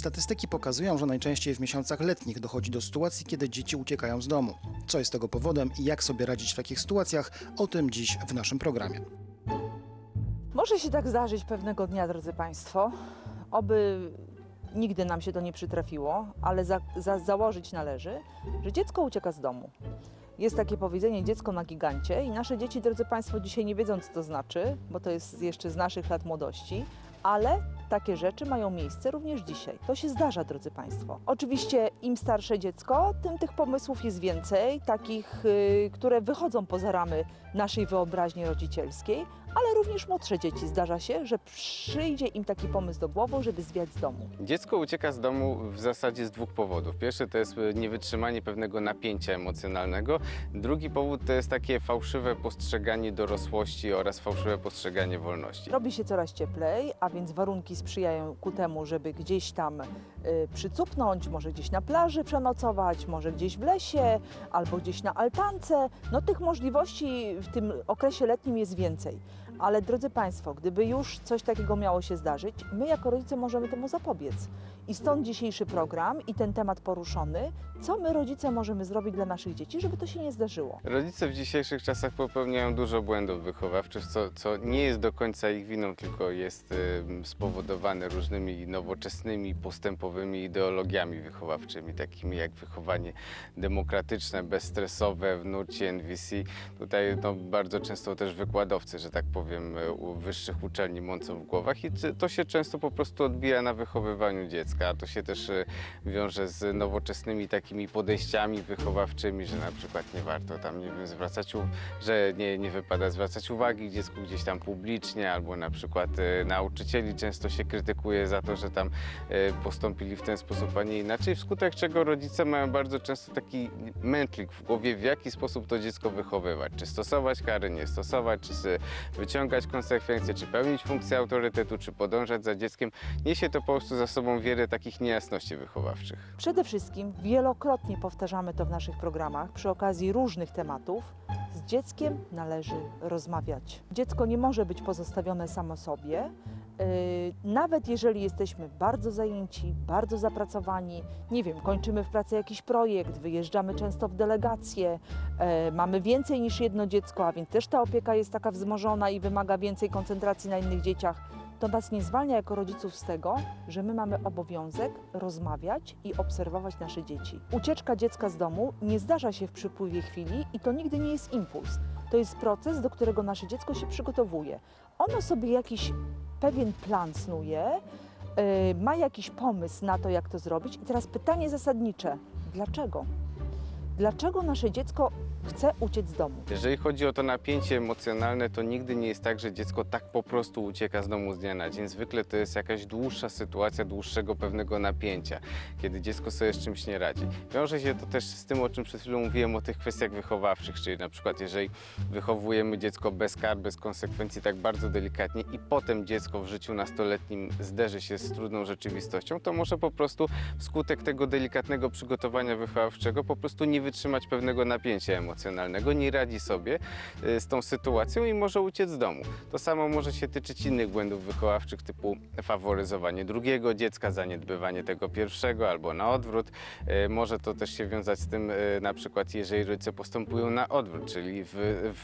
Statystyki pokazują, że najczęściej w miesiącach letnich dochodzi do sytuacji, kiedy dzieci uciekają z domu. Co jest tego powodem i jak sobie radzić w takich sytuacjach, o tym dziś w naszym programie. Może się tak zdarzyć pewnego dnia, drodzy Państwo. Oby nigdy nam się to nie przytrafiło, ale za, za, założyć należy, że dziecko ucieka z domu. Jest takie powiedzenie dziecko na gigancie i nasze dzieci, drodzy Państwo, dzisiaj nie wiedzą, co to znaczy, bo to jest jeszcze z naszych lat młodości, ale takie rzeczy mają miejsce również dzisiaj. To się zdarza, drodzy Państwo. Oczywiście im starsze dziecko, tym tych pomysłów jest więcej, takich, y, które wychodzą poza ramy naszej wyobraźni rodzicielskiej, ale również młodsze dzieci. Zdarza się, że przyjdzie im taki pomysł do głowy, żeby zwiać z domu. Dziecko ucieka z domu w zasadzie z dwóch powodów. Pierwszy to jest e, niewytrzymanie pewnego napięcia emocjonalnego. Drugi powód to jest takie fałszywe postrzeganie dorosłości oraz fałszywe postrzeganie wolności. Robi się coraz cieplej, a więc warunki sprzyjają ku temu, żeby gdzieś tam y, przycupnąć, może gdzieś na plaży przenocować, może gdzieś w lesie albo gdzieś na altance. No tych możliwości w tym okresie letnim jest więcej. Ale drodzy Państwo, gdyby już coś takiego miało się zdarzyć, my jako rodzice możemy temu zapobiec. I stąd dzisiejszy program i ten temat poruszony, co my rodzice możemy zrobić dla naszych dzieci, żeby to się nie zdarzyło. Rodzice w dzisiejszych czasach popełniają dużo błędów wychowawczych, co, co nie jest do końca ich winą, tylko jest em, spowodowane różnymi nowoczesnymi, postępowymi ideologiami wychowawczymi, takimi jak wychowanie demokratyczne, bezstresowe w NVC. Tutaj no, bardzo często też wykładowcy, że tak powiem, u wyższych uczelni mącą w głowach i to się często po prostu odbija na wychowywaniu dziecka. A to się też e, wiąże z nowoczesnymi takimi podejściami wychowawczymi, że na przykład nie warto tam, nie wiem, zwracać że nie, nie wypada zwracać uwagi dziecku gdzieś tam publicznie, albo na przykład e, nauczycieli często się krytykuje za to, że tam e, postąpili w ten sposób, a nie inaczej, wskutek czego rodzice mają bardzo często taki mętlik w głowie, w jaki sposób to dziecko wychowywać, czy stosować kary, nie stosować, czy wyciągać konsekwencje, czy pełnić funkcję autorytetu, czy podążać za dzieckiem. Niesie to po prostu za sobą wiele takich niejasności wychowawczych. Przede wszystkim wielokrotnie powtarzamy to w naszych programach przy okazji różnych tematów. Z dzieckiem należy rozmawiać. Dziecko nie może być pozostawione samo sobie. Yy, Nawet jeżeli jesteśmy bardzo zajęci, bardzo zapracowani, nie wiem, kończymy w pracy jakiś projekt, wyjeżdżamy często w delegacje, e, mamy więcej niż jedno dziecko, a więc też ta opieka jest taka wzmożona i wymaga więcej koncentracji na innych dzieciach, to nas nie zwalnia jako rodziców z tego, że my mamy obowiązek rozmawiać i obserwować nasze dzieci. Ucieczka dziecka z domu nie zdarza się w przypływie chwili i to nigdy nie jest impuls. To jest proces, do którego nasze dziecko się przygotowuje. Ono sobie jakiś pewien plan snuje, yy, ma jakiś pomysł na to, jak to zrobić. I teraz pytanie zasadnicze: dlaczego? Dlaczego nasze dziecko chce uciec z domu? Jeżeli chodzi o to napięcie emocjonalne, to nigdy nie jest tak, że dziecko tak po prostu ucieka z domu z dnia na dzień. Zwykle to jest jakaś dłuższa sytuacja, dłuższego pewnego napięcia, kiedy dziecko sobie z czymś nie radzi. Wiąże się to też z tym, o czym przed chwilą mówiłem, o tych kwestiach wychowawczych, czyli na przykład jeżeli wychowujemy dziecko bez kar, bez konsekwencji, tak bardzo delikatnie i potem dziecko w życiu nastoletnim zderzy się z trudną rzeczywistością, to może po prostu wskutek tego delikatnego przygotowania wychowawczego po prostu nie wytrzymać pewnego napięcia emocjonalnego, nie radzi sobie y, z tą sytuacją i może uciec z domu. To samo może się tyczyć innych błędów wychowawczych typu faworyzowanie drugiego dziecka, zaniedbywanie tego pierwszego albo na odwrót. Y, Może to też się wiązać z tym y, na przykład jeżeli rodzice postępują na odwrót, czyli w,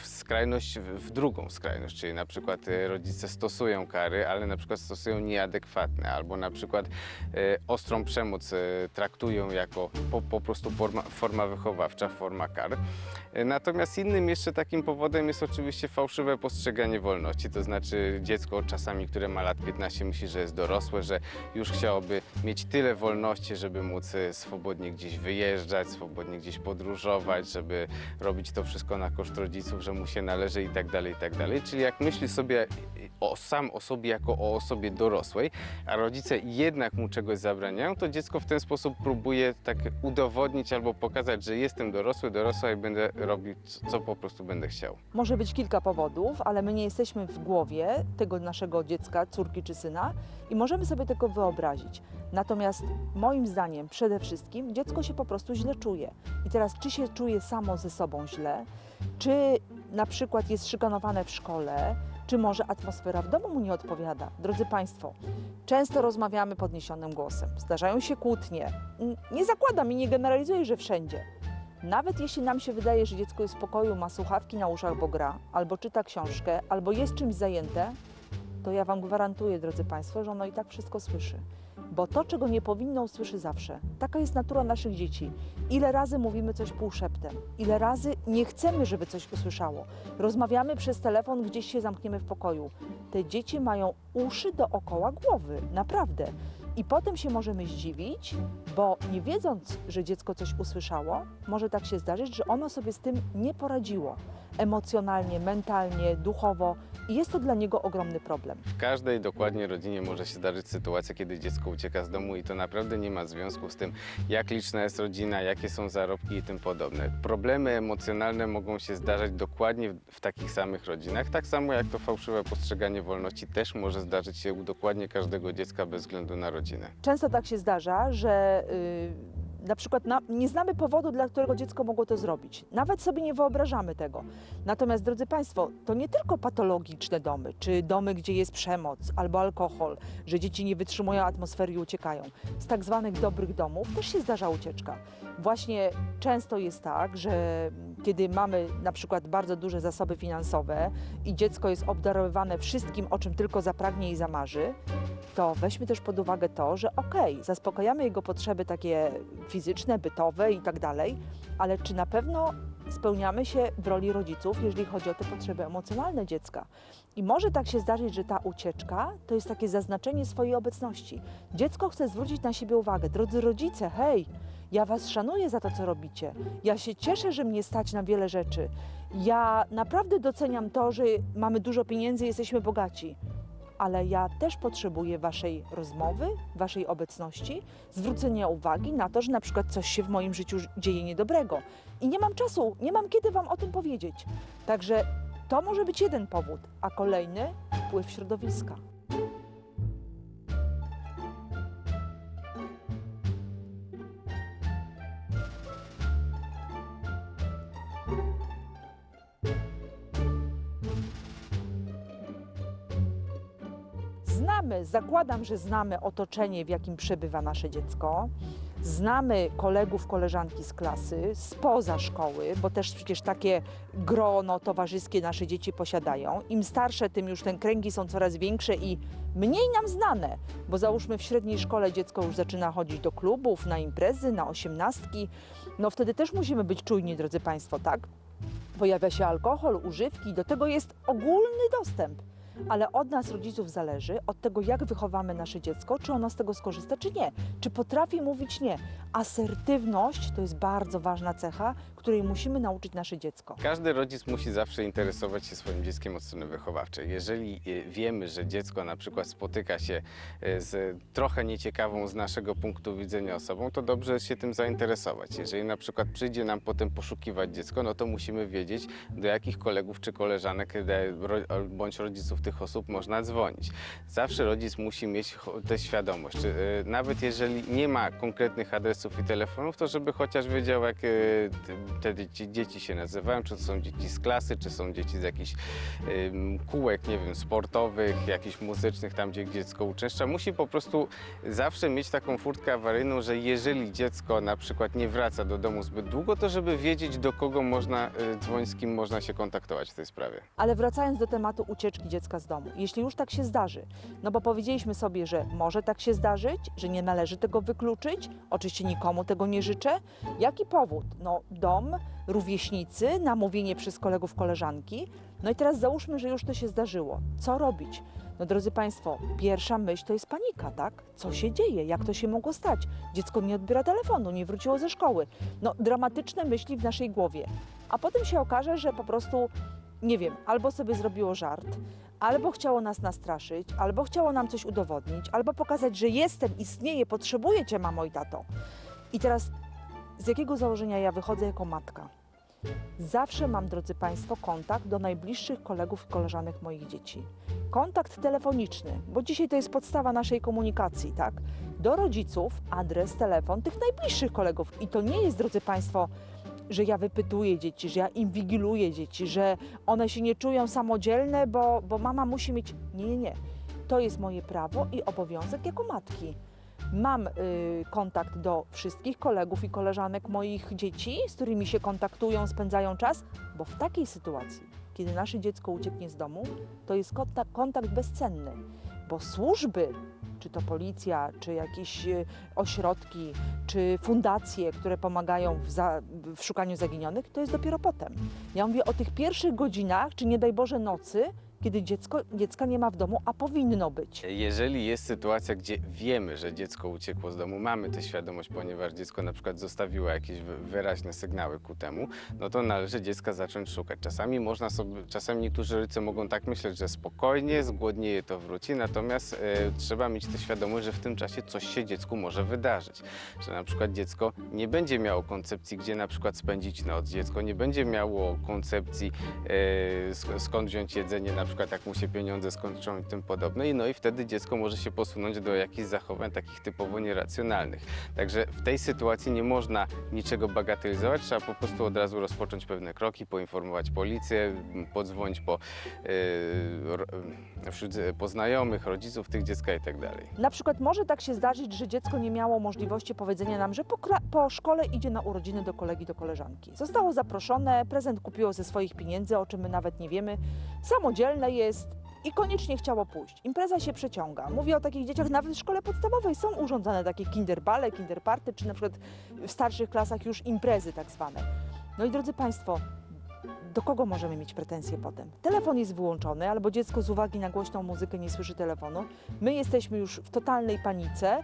w skrajność, w, drugą skrajność, czyli na przykład rodzice stosują kary, ale na przykład stosują nieadekwatne albo na przykład ostrą przemoc traktują jako po, po prostu forma, forma wychowawcza, forma kar. Natomiast innym jeszcze takim powodem jest oczywiście fałszywe postrzeganie wolności, to znaczy dziecko czasami, które ma lat 15 myśli, że jest dorosłe, że już chciałoby mieć tyle wolności, żeby móc y, swobodnie gdzieś wyjeżdżać, swobodnie gdzieś podróżować, żeby robić to wszystko na koszt rodziców, że mu się należy i tak dalej, i tak dalej. Czyli jak myśli sobie o sam o sobie jako o osobie dorosłej, a rodzice jednak mu czegoś zabraniają, to dziecko w ten sposób próbuje tak udowodnić albo pokazać, że jestem dorosły, dorosła i będę robił, co, co po prostu będę chciał. Może być kilka powodów, ale my nie jesteśmy w głowie tego naszego dziecka, córki czy syna i możemy sobie tego wyobrazić. Natomiast moim zdaniem przede wszystkim dziecko się po prostu źle czuje. I teraz czy się czuje samo ze sobą źle, czy na przykład jest szykanowane w szkole, czy może atmosfera w domu mu nie odpowiada. Drodzy Państwo, często rozmawiamy podniesionym głosem, zdarzają się kłótnie. Nie zakładam i nie generalizuję, że wszędzie. Nawet jeśli nam się wydaje, że dziecko jest w pokoju, ma słuchawki na uszach, bo gra, albo czyta książkę, albo jest czymś zajęte, to ja Wam gwarantuję, drodzy Państwo, że ono i tak wszystko słyszy. Bo to, czego nie powinno, usłyszy zawsze. Taka jest natura naszych dzieci. Ile razy mówimy coś półszeptem, ile razy nie chcemy, żeby coś usłyszało. Rozmawiamy przez telefon, gdzieś się zamkniemy w pokoju. Te dzieci mają uszy dookoła głowy, naprawdę. I potem się możemy zdziwić, bo nie wiedząc, że dziecko coś usłyszało, może tak się zdarzyć, że ono sobie z tym nie poradziło emocjonalnie, mentalnie, duchowo i jest to dla niego ogromny problem. W każdej dokładnie rodzinie może się zdarzyć sytuacja, kiedy dziecko ucieka z domu i to naprawdę nie ma związku z tym, jak liczna jest rodzina, jakie są zarobki i tym podobne. Problemy emocjonalne mogą się zdarzać dokładnie w, w takich samych rodzinach, tak samo jak to fałszywe postrzeganie wolności też może zdarzyć się u dokładnie każdego dziecka bez względu na rodzinę. Często tak się zdarza, że y, na przykład na, nie znamy powodu, dla którego dziecko mogło to zrobić. Nawet sobie nie wyobrażamy tego. Natomiast, drodzy Państwo, to nie tylko patologiczne domy, czy domy, gdzie jest przemoc albo alkohol, że dzieci nie wytrzymują atmosfery i uciekają. Z tak zwanych dobrych domów też się zdarza ucieczka. Właśnie często jest tak, że kiedy mamy na przykład bardzo duże zasoby finansowe i dziecko jest obdarowywane wszystkim, o czym tylko zapragnie i zamarzy, to weźmy też pod uwagę to, że okej, zaspokajamy jego potrzeby takie fizyczne, bytowe i tak dalej, ale czy na pewno spełniamy się w roli rodziców, jeżeli chodzi o te potrzeby emocjonalne dziecka? I może tak się zdarzyć, że ta ucieczka to jest takie zaznaczenie swojej obecności. Dziecko chce zwrócić na siebie uwagę. Drodzy rodzice, hej, ja was szanuję za to, co robicie. Ja się cieszę, że mnie stać na wiele rzeczy. Ja naprawdę doceniam to, że mamy dużo pieniędzy, jesteśmy bogaci ale ja też potrzebuję Waszej rozmowy, Waszej obecności, zwrócenia uwagi na to, że na przykład coś się w moim życiu dzieje niedobrego i nie mam czasu, nie mam kiedy Wam o tym powiedzieć. Także to może być jeden powód, a kolejny wpływ środowiska. Znamy, zakładam, że znamy otoczenie, w jakim przebywa nasze dziecko. Znamy kolegów, koleżanki z klasy, spoza szkoły, bo też przecież takie grono towarzyskie nasze dzieci posiadają. Im starsze, tym już te kręgi są coraz większe i mniej nam znane, bo załóżmy w średniej szkole dziecko już zaczyna chodzić do klubów, na imprezy, na osiemnastki. No wtedy też musimy być czujni, drodzy Państwo, tak? Pojawia się alkohol, używki, do tego jest ogólny dostęp ale od nas, rodziców, zależy, od tego, jak wychowamy nasze dziecko, czy ono z tego skorzysta, czy nie. Czy potrafi mówić nie. Asertywność to jest bardzo ważna cecha, której musimy nauczyć nasze dziecko. Każdy rodzic musi zawsze interesować się swoim dzieckiem od strony wychowawczej. Jeżeli e, wiemy, że dziecko na przykład spotyka się e, z trochę nieciekawą z naszego punktu widzenia osobą, to dobrze się tym zainteresować. Jeżeli na przykład przyjdzie nam potem poszukiwać dziecko, no to musimy wiedzieć, do jakich kolegów czy koleżanek e, bądź rodziców tych osób można dzwonić. Zawsze rodzic musi mieć tę świadomość. E, nawet jeżeli nie ma konkretnych adresów i telefonów, to żeby chociaż wiedział, jak e, te- dzieci, dzieci się nazywają, czy to są dzieci z klasy, czy są dzieci z jakichś kółek, nie wiem, sportowych, jakichś muzycznych, tam gdzie dziecko uczęszcza. Musi po prostu zawsze mieć taką furtkę awaryjną, że jeżeli dziecko na przykład nie wraca do domu zbyt długo, to żeby wiedzieć, do kogo można y, dzwonić, z kim można się kontaktować w tej sprawie. Ale wracając do tematu ucieczki dziecka z domu, jeśli już tak się zdarzy, no bo powiedzieliśmy sobie, że może tak się zdarzyć, że nie należy tego wykluczyć, oczywiście nikomu tego nie życzę. Jaki powód? No dom, rówieśnicy, namówienie przez kolegów, koleżanki. No i teraz załóżmy, że już to się zdarzyło. Co robić? No drodzy Państwo, pierwsza myśl to jest panika, tak? Co się dzieje? Jak to się mogło stać? Dziecko nie odbiera telefonu, nie wróciło ze szkoły. No dramatyczne myśli w naszej głowie. A potem się okaże, że po prostu nie wiem, albo sobie zrobiło żart, albo chciało nas nastraszyć, albo chciało nam coś udowodnić, albo pokazać, że jestem, istnieję, potrzebuję cię, mamo i tato. I teraz z jakiego założenia ja wychodzę jako matka? Zawsze mam, drodzy Państwo, kontakt do najbliższych kolegów i koleżanek moich dzieci. Kontakt telefoniczny, bo dzisiaj to jest podstawa naszej komunikacji, tak? Do rodziców adres, telefon tych najbliższych kolegów. I to nie jest, drodzy Państwo, że ja wypytuję dzieci, że ja inwigiluję dzieci, że one się nie czują samodzielne, bo, bo mama musi mieć. Nie, nie, nie. To jest moje prawo i obowiązek jako matki. Mam y, kontakt do wszystkich kolegów i koleżanek moich dzieci, z którymi się kontaktują, spędzają czas, bo w takiej sytuacji, kiedy nasze dziecko ucieknie z domu, to jest kontakt, kontakt bezcenny, bo służby, czy to policja, czy jakieś y, ośrodki, czy fundacje, które pomagają w, za, w szukaniu zaginionych, to jest dopiero potem. Ja mówię o tych pierwszych godzinach, czy nie daj Boże nocy, kiedy dziecko, dziecka nie ma w domu, a powinno być. Jeżeli jest sytuacja, gdzie wiemy, że dziecko uciekło z domu, mamy tę świadomość, ponieważ dziecko na przykład zostawiło jakieś wy- wyraźne sygnały ku temu, no to należy dziecka zacząć szukać. Czasami można sobie, czasami niektórzy rodzice mogą tak myśleć, że spokojnie, zgłodnieje to wróci, natomiast e, trzeba mieć tę świadomość, że w tym czasie coś się dziecku może wydarzyć. Że na przykład dziecko nie będzie miało koncepcji, gdzie na przykład spędzić noc, dziecko nie będzie miało koncepcji, e, sk- skąd wziąć jedzenie, na przykład jak mu się pieniądze skończą i tym podobne. No i wtedy dziecko może się posunąć do jakichś zachowań takich typowo nieracjonalnych. Także w tej sytuacji nie można niczego bagatelizować, trzeba po prostu od razu rozpocząć pewne kroki, poinformować policję, podzwonić po, ro- e, wśród, znajomych, rodziców tych dziecka i tak dalej. Na przykład może tak się zdarzyć, że dziecko nie miało możliwości powiedzenia nam, że po, po szkole idzie na urodziny do kolegi, do koleżanki. Zostało zaproszone, prezent kupiło ze swoich pieniędzy, o czym my nawet nie wiemy. Samodzielne jest i koniecznie chciało pójść. Impreza się przeciąga. Mówię o takich dzieciach, nawet w szkole podstawowej są urządzane takie kinderbale, kinderparty, czy na przykład w starszych klasach już imprezy tak zwane. No i drodzy Państwo, do kogo możemy mieć pretensje potem? Telefon jest wyłączony, albo dziecko z uwagi na głośną muzykę nie słyszy telefonu. My jesteśmy już w totalnej panice.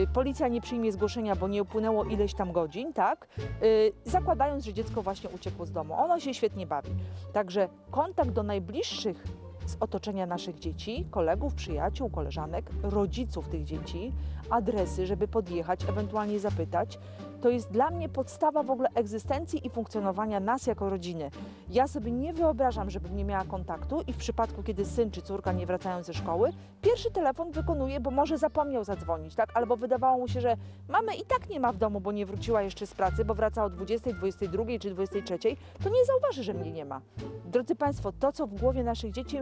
Yy, policja nie przyjmie zgłoszenia, bo nie upłynęło ileś tam godzin, tak? Yy, zakładając, że dziecko właśnie uciekło z domu. Ono się świetnie bawi. Także kontakt do najbliższych z otoczenia naszych dzieci, kolegów, przyjaciół, koleżanek, rodziców tych dzieci, adresy, żeby podjechać, ewentualnie zapytać. To jest dla mnie podstawa w ogóle egzystencji i funkcjonowania nas jako rodziny. Ja sobie nie wyobrażam, żebym nie miała kontaktu i w przypadku, kiedy syn czy córka nie wracają ze szkoły, pierwszy telefon wykonuje, bo może zapomniał zadzwonić, tak? Albo wydawało mu się, że mamy i tak nie ma w domu, bo nie wróciła jeszcze z pracy, bo wraca o 20, 22 czy 23, to nie zauważy, że mnie nie ma. Drodzy Państwo, to co w głowie naszych dzieci,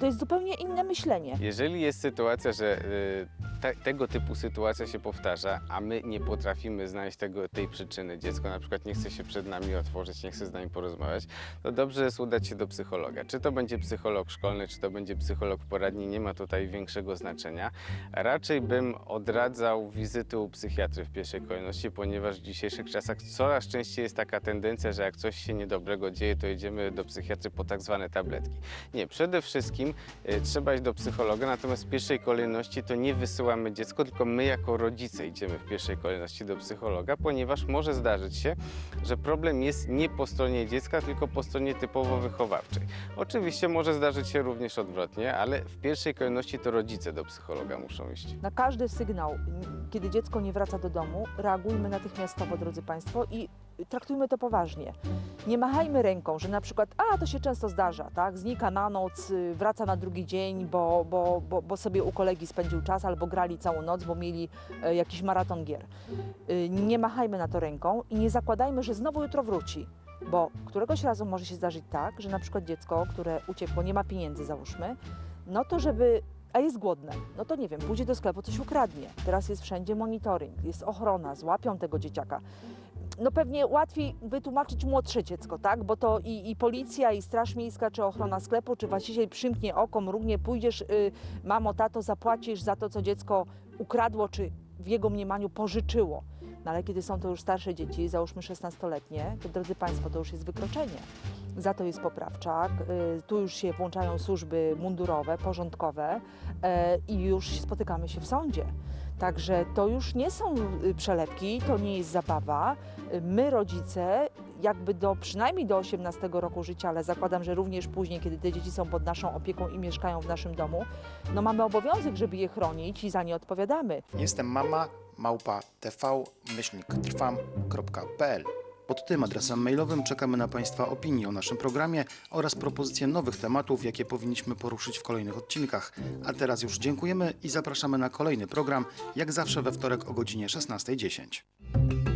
to jest zupełnie inne myślenie. Jeżeli jest sytuacja, że y, te, tego typu sytuacja się powtarza, a my nie potrafimy znaleźć tego, tej przyczyny, dziecko na przykład nie chce się przed nami otworzyć, nie chce z nami porozmawiać, to dobrze jest udać się do psychologa. Czy to będzie psycholog szkolny, czy to będzie psycholog w poradni, nie ma tutaj większego znaczenia. Raczej bym odradzał wizyty u psychiatry w pierwszej kolejności, ponieważ w dzisiejszych czasach coraz częściej jest taka tendencja, że jak coś się niedobrego dzieje, to idziemy do psychiatry po tak zwane tabletki. Nie, przede wszystkim e, trzeba iść do psychologa, natomiast w pierwszej kolejności to nie wysyłamy dziecko, tylko my jako rodzice idziemy w pierwszej kolejności do psychologa, ponieważ może zdarzyć się, że problem jest nie po stronie dziecka, tylko po stronie typowo wychowawczej. Oczywiście może zdarzyć się również odwrotnie, ale w pierwszej kolejności to rodzice do psychologa muszą iść. Na każdy sygnał, kiedy dziecko nie wraca do domu, reagujmy natychmiastowo, drodzy Państwo, i traktujmy to poważnie. Nie machajmy ręką, że na przykład, a to się często zdarza, tak? Znika na noc, y, wraca na drugi dzień, bo, bo, bo, bo sobie u kolegi spędził czas, albo grali całą noc, bo mieli e, jakiś maraton gier. Y, Nie machajmy na to ręką i nie zakładajmy, że znowu jutro wróci. Bo któregoś razu może się zdarzyć tak, że na przykład dziecko, które uciekło, nie ma pieniędzy, załóżmy, no to żeby a jest głodne, no to nie wiem, pójdzie do sklepu, coś ukradnie. Teraz jest wszędzie monitoring, jest ochrona, złapią tego dzieciaka. No pewnie łatwiej wytłumaczyć młodsze dziecko, tak? Bo to i, i policja, i straż miejska, czy ochrona sklepu, czy właściciel przymknie oko, mrugnie, pójdziesz, y, mamo, tato, zapłacisz za to, co dziecko ukradło, czy w jego mniemaniu pożyczyło. No ale kiedy są to już starsze dzieci, załóżmy 16-letnie, to drodzy Państwo, to już jest wykroczenie. Za to jest poprawczak. y, Tu już się włączają służby mundurowe, porządkowe e, i już spotykamy się w sądzie. Także to już nie są y, przelewki, to nie jest zabawa. Y, My, rodzice, jakby do przynajmniej do 18 roku życia, ale zakładam, że również później, kiedy te dzieci są pod naszą opieką i mieszkają w naszym domu, no mamy obowiązek, żeby je chronić i za nie odpowiadamy. Jestem mama małpa tv myślnik trwam.pl. Pod tym adresem mailowym czekamy na Państwa opinie o naszym programie oraz propozycje nowych tematów, jakie powinniśmy poruszyć w kolejnych odcinkach. A teraz już dziękujemy i zapraszamy na kolejny program, jak zawsze we wtorek o godzinie 16.10.